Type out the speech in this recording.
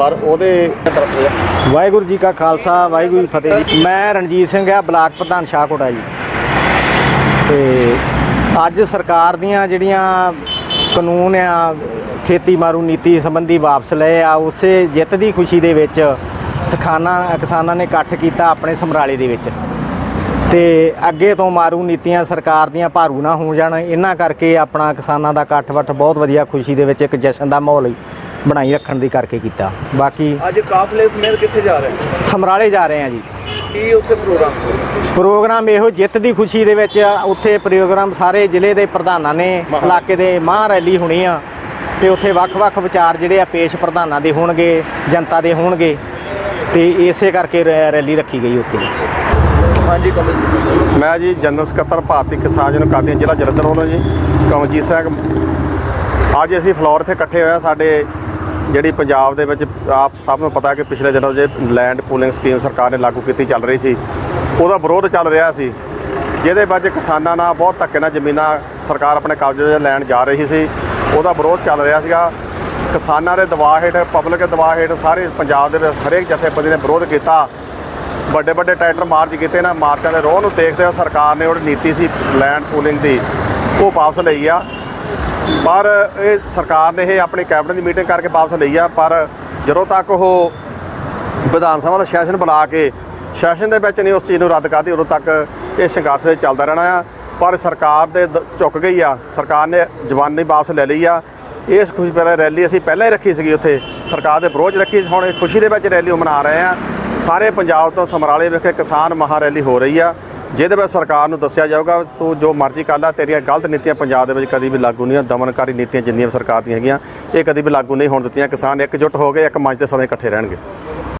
ਪਰ ਉਹਦੇ ਤਰਫ ਵਾਹਿਗੁਰੂ ਜੀ ਕਾ ਖਾਲਸਾ, ਵਾਹਿਗੁਰੂ ਜੀ ਫਤਿਹ ਜੀ। ਮੈਂ ਰਣਜੀਤ ਸਿੰਘ ਆ, ਬਲਾਕ ਪ੍ਰਧਾਨ ਸ਼ਾਹਕੋਟਾ ਜੀ। ਤੇ ਅੱਜ ਸਰਕਾਰ ਦੀਆਂ ਜਿਹੜੀਆਂ ਕਾਨੂੰਨ ਆ, ਖੇਤੀ ਮਾਰੂ ਨੀਤੀ ਸੰਬੰਧੀ ਵਾਪਸ ਲਏ ਆ, ਉਸੇ ਜਿੱਤ ਦੀ ਖੁਸ਼ੀ ਦੇ ਵਿੱਚ ਸਖਾਨਾ, ਕਿਸਾਨਾਂ ਨੇ ਇਕੱਠ ਕੀਤਾ ਆਪਣੇ ਸਮਰਾਲੇ ਦੇ ਵਿੱਚ। ਤੇ ਅੱਗੇ ਤੋਂ ਮਾਰੂ ਨੀਤੀਆਂ ਸਰਕਾਰ ਦੀਆਂ ਭਾਰੂ ਨਾ ਹੋ ਜਾਣ, ਇਹਨਾਂ ਕਰਕੇ ਆਪਣਾ ਕਿਸਾਨਾਂ ਦਾ ਇਕੱਠ ਵੱਠ ਬਹੁਤ ਵਧੀਆ ਖੁਸ਼ੀ ਦੇ ਵਿੱਚ ਇੱਕ ਜਸ਼ਨ ਦਾ ਮਾਹੌਲ ਹੀ। ਬਣਾਈ ਰੱਖਣ ਦੀ ਕਰਕੇ ਕੀਤਾ। ਬਾਕੀ ਅੱਜ ਕਾਫਲੇ ਸਮੇਤ ਕਿੱਥੇ ਜਾ ਰਹੇ ਹੋ? ਸਮਰਾਲੇ ਜਾ ਰਹੇ ਆ ਜੀ। ਕੀ ਉੱਥੇ ਪ੍ਰੋਗਰਾਮ? ਪ੍ਰੋਗਰਾਮ ਇਹੋ ਜਿੱਤ ਦੀ ਖੁਸ਼ੀ ਦੇ ਵਿੱਚ ਉੱਥੇ ਪ੍ਰੋਗਰਾਮ ਸਾਰੇ ਜ਼ਿਲ੍ਹੇ ਦੇ ਪ੍ਰਧਾਨਾਂ ਨੇ ਇਲਾਕੇ ਦੇ ਮਹਾਂ ਰੈਲੀ ਹੋਣੀ ਆ ਤੇ ਉੱਥੇ ਵੱਖ-ਵੱਖ ਵਿਚਾਰ ਜਿਹੜੇ ਆ ਪੇਸ਼ ਪ੍ਰਧਾਨਾਂ ਦੇ ਹੋਣਗੇ ਜਨਤਾ ਦੇ ਹੋਣਗੇ ਤੇ ਇਸੇ ਕਰਕੇ ਰੈ- ਰੈਲੀ ਰੱਖੀ ਗਈ ਉੱਥੇ। ਹਾਂਜੀ ਕਮਲ ਜੀ। ਮੈਂ ਜੀ ਜਨਰਲ ਸਕੱਤਰ ਭਾਰਤੀ ਕਿਸਾਨ ਜਨ ਕਾਦੀਆਂ ਜ਼ਿਲ੍ਹਾ ਜਲੰਧਰ ਵੱਲੋਂ ਜੀ। ਕਮਲਜੀਤ ਸਿੰਘ ਅੱਜ ਅਸੀਂ ਫਲੋਰ ਤੇ ਇਕੱਠੇ ਹੋਏ ਆ ਸਾਡੇ ਜਿਹੜੀ ਪੰਜਾਬ ਦੇ ਵਿੱਚ ਆਪ ਸਭ ਨੂੰ ਪਤਾ ਕਿ ਪਿਛਲੇ ਦਿਨਾਂ ਜੇ ਲੈਂਡ ਪੂਲਿੰਗ ਸਕੀਮ ਸਰਕਾਰ ਨੇ ਲਾਗੂ ਕੀਤੀ ਚੱਲ ਰਹੀ ਸੀ, ਉਹਦਾ ਵਿਰੋਧ ਚੱਲ ਰਿਹਾ ਸੀ, ਜਿਹਦੇ ਵਿੱਚ ਕਿਸਾਨਾਂ ਨਾਲ ਬਹੁਤ ਧੱਕੇ ਨਾਲ ਜ਼ਮੀਨਾਂ ਸਰਕਾਰ ਆਪਣੇ ਕਬਜ਼ੇ ਵਿੱਚ ਲੈਣ ਜਾ ਰਹੀ ਸੀ, ਉਹਦਾ ਵਿਰੋਧ ਚੱਲ ਰਿਹਾ ਸੀਗਾ। ਕਿਸਾਨਾਂ ਦੇ ਦਬਾਅ ਹੇਠ ਪਬਲਿਕ ਦੇ ਦਬਾਅ ਹੇਠ ਸਾਰੇ ਪੰਜਾਬ ਦੇ ਵਿੱਚ ਹਰੇਕ ਜਥੇਬੰਦੀ ਨੇ ਵਿਰੋਧ ਕੀਤਾ। ਵੱਡੇ ਵੱਡੇ ਟਰੈਕਟਰ ਮਾਰਚ ਕੀਤੇ ਨਾ ਮਾਰਚਾਂ ਦੇ ਰੋਹ ਨੂੰ ਦੇਖਦੇ ਹੋਏ ਸਰਕਾਰ ਨੇ ਉਹ ਨੀਤੀ ਸੀ ਲੈਂਡ ਪੂਲਿੰਗ ਦੀ, ਉਹ ਵਾਪਸ ਲਈ ਆ। ਪਰ ਇਹ ਸਰਕਾਰ ਨੇ ਇਹ ਆਪਣੀ ਕੈਬਨਿਟ ਦੀ ਮੀਟਿੰਗ ਕਰਕੇ ਵਾਪਸ ਲਈ ਆ, ਪਰ ਜਦੋਂ ਤੱਕ ਉਹ ਵਿਧਾਨ ਸਭਾ ਦਾ ਸੈਸ਼ਨ ਬੁਲਾ ਕੇ ਸੈਸ਼ਨ ਦੇ ਵਿੱਚ ਨਹੀਂ ਉਸ ਚੀਜ਼ ਨੂੰ ਰੱਦ ਕਰਦੀ, ਉਦੋਂ ਤੱਕ ਇਹ ਸੰਘਰਸ਼ ਚੱਲਦਾ ਰਹਿਣਾ ਆ। ਪਰ ਸਰਕਾਰ ਦੇ ਦ- ਝੁਕ ਗਈ ਆ। ਸਰਕਾਰ ਨੇ ਜਵਾਨੀ ਵਾਪਸ ਲੈ ਲਈ ਆ। ਇਸ ਖੁਸ਼ੀ ਪਹਿਲਾਂ ਰੈਲੀ ਅਸੀਂ ਪਹਿਲਾਂ ਹੀ ਰੱਖੀ ਸੀਗੀ ਉੱਥੇ। ਸਰਕਾਰ ਦੇ ਵਿਰੋਧ ਰੱਖੀ ਹੁਣ ਇਹ ਖੁਸ਼ੀ ਦੇ ਵਿੱਚ ਰੈਲੀ ਉਹ ਮਨਾ ਰਹੇ ਆ। ਸਾਰੇ ਪੰਜਾਬ ਤੋਂ ਸਮਰਾਲੇ ਵਿਖੇ ਕਿਸਾਨ ਮਹਾ ਰੈਲੀ ਹੋ ਰਹੀ ਆ। ਜਿਹਦੇ ਵਿੱਚ ਸਰਕਾਰ ਨੂੰ ਦੱਸਿਆ ਜਾਊਗਾ, ਤੂੰ ਜੋ ਮਰਜ਼ੀ ਕਰ ਲੈ, ਤੇਰੀਆਂ ਗਲਤ ਨੀਤੀਆਂ ਪੰਜਾਬ ਦੇ ਵਿੱਚ ਕਦੀ ਵੀ ਲਾਗੂ ਨਹੀਂ ਦਮਨਕਾਰੀ ਨੀਤੀਆਂ ਜਿੰਨੀਆਂ ਵੀ ਸਰਕਾਰ ਦੀਆਂ ਹੈਗੀਆਂ, ਇਹ ਕਦੀ ਵੀ ਲਾਗੂ ਨਹੀਂ ਹੋਣ ਦਿੱਤੀਆਂ। ਕਿਸਾਨ ਇਕਜੁੱਟ ਹੋ ਗਏ ਇੱਕ ਮੰਚ ਤੇ ਸਦਾ ਇਕੱਠੇ ਰਹਿਣਗੇ।